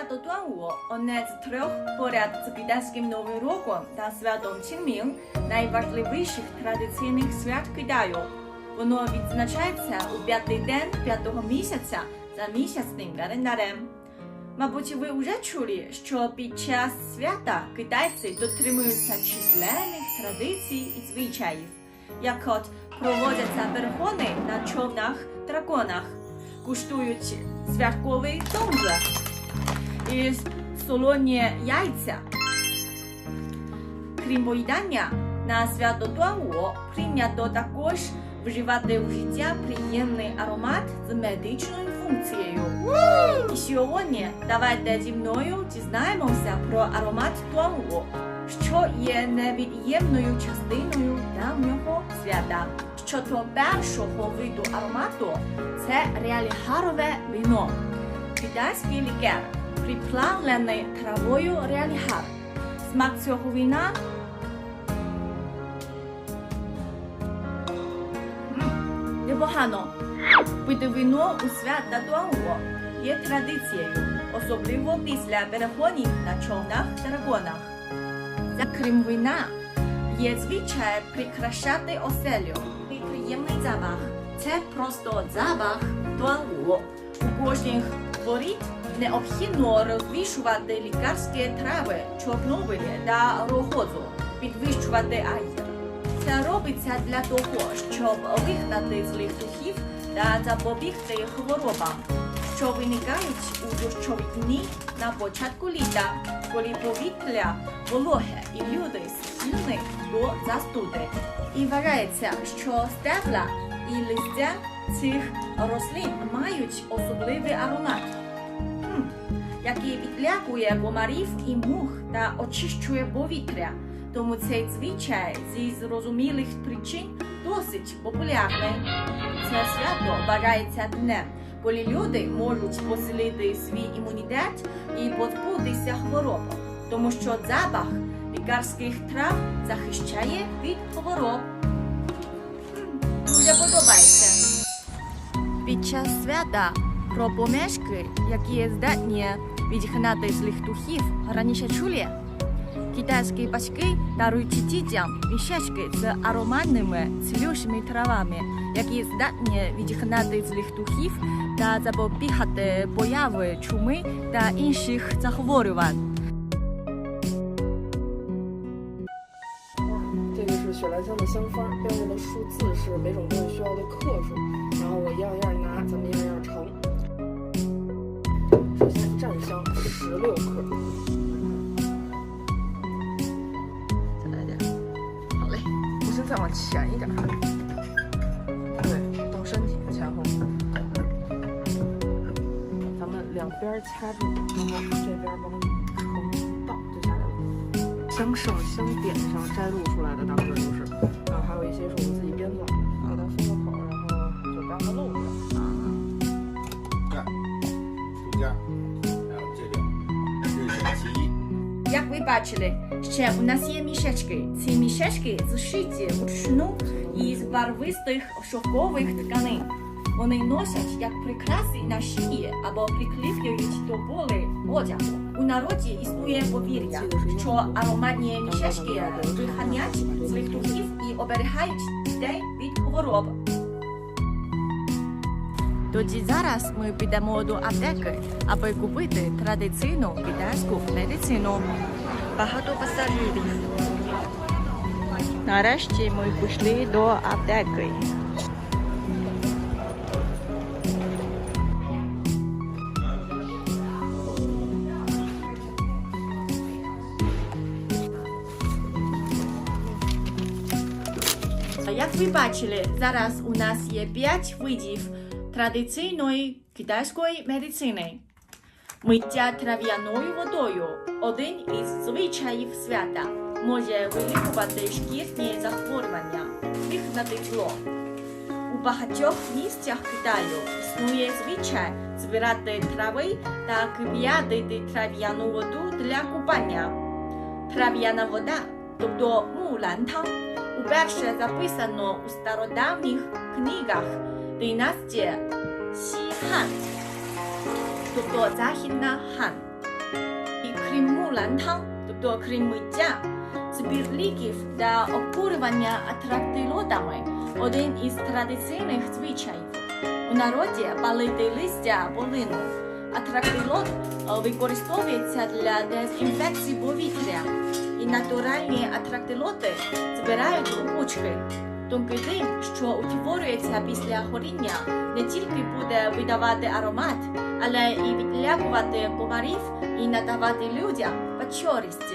Свято Туанву – одне з трьох поряд з китайським Новим роком та святом Чинмін найважливіших традиційних свят Китаю. Воно відзначається у п'ятий день п'ятого місяця за місячним календарем. Мабуть, ви вже чули, що під час свята китайці дотримуються численних традицій і звичаїв, як от проводяться перегони на човнах драконах, куштують святковий томза і солоні яйця. Крім поїдання, на свято Туанву прийнято також вживати в життя приємний аромат з медичною функцією. І сьогодні давайте зі мною дізнаємося про аромат Туанву, що є невід'ємною частиною давнього свята. Щодо першого виду аромату це реалігарове вино. Китайський лікер, приплавлений травою реалігар. Смак цього вина непогано. Пити вино у свята Дуанго є традицією, особливо після перегонів на човнах та драконах. Крім вина, є звичай прикрашати оселю приємний запах. Це просто запах Дуанго. У кожних воріт необхідно розвішувати лікарські трави, чорнобилі та рогозу, підвищувати аїр. Це робиться для того, щоб вигнати злих духів та запобігти хворобам, що виникають у дощові дні на початку літа, коли повітря вологе і люди схильні до застуди. І вважається, що стебла і листя цих рослин мають особливий аромат, який відлякує комарів і мух та очищує повітря. Тому цей звичай зі зрозумілих причин досить популярний. Це свято вважається днем, коли люди можуть посилити свій імунітет і позбутися хвороб, тому що запах лікарських трав захищає від хвороб. Дуже подобається. Під час свята про помешки, які здатні відгнати злих духів, раніше чули. Китайські батьки дарують дітям мішечки з ароматними цілющими травами, які здатні відгнати злих духів та запобігати появи чуми та інших захворювань. 是雪兰香的香方，标注的数字是每种东西需要的克数，然后我一样一样拿，咱们一样一样盛。首先占香十六克，再来点，好嘞，不行再往前一点，对，动身体前后，咱们两边掐住，然后这边往里盛倒就下来了。香圣香点上摘录出来的，大 Як ви бачили, ще у нас є мішечки. Ці мішечки зшиті вручну із барвистих шовкових тканин. Вони носять як прикраси на шиї або приклеюють до поли одягу. У народі існує повір'я, що ароматні мішечки виганять злих духів і оберігають дітей від хвороб. Тоді зараз ми підемо до аптеки, аби купити традиційну китайську медицину. Багато пасажирів. Нарешті ми пішли до аптеки. Як ви бачили, зараз у нас є 5 видів традиційної китайської медицини. Миття трав'яною водою один із звичаїв свята може вилікувати шкірні захворювання, вигнати зло. У багатьох місцях Китаю існує звичай збирати трави та кип'ятити трав'яну воду для купання. Трав'яна вода, тобто мулантан, уперше записано у стародавніх книгах династії Сі Хан, тобто Західна Хан. крім мулантан, тобто крім миття, збір ліків та обкурювання один із традиційних звичаїв. У народі палити листя полину, а трактилот е, використовується для дезінфекції повітря. І натуральні атрактилоти збирають у кучки. Тонкий дим, що утворюється після горіння, не тільки буде видавати аромат, але і відлякувати комарів і надавати людям бадьорість.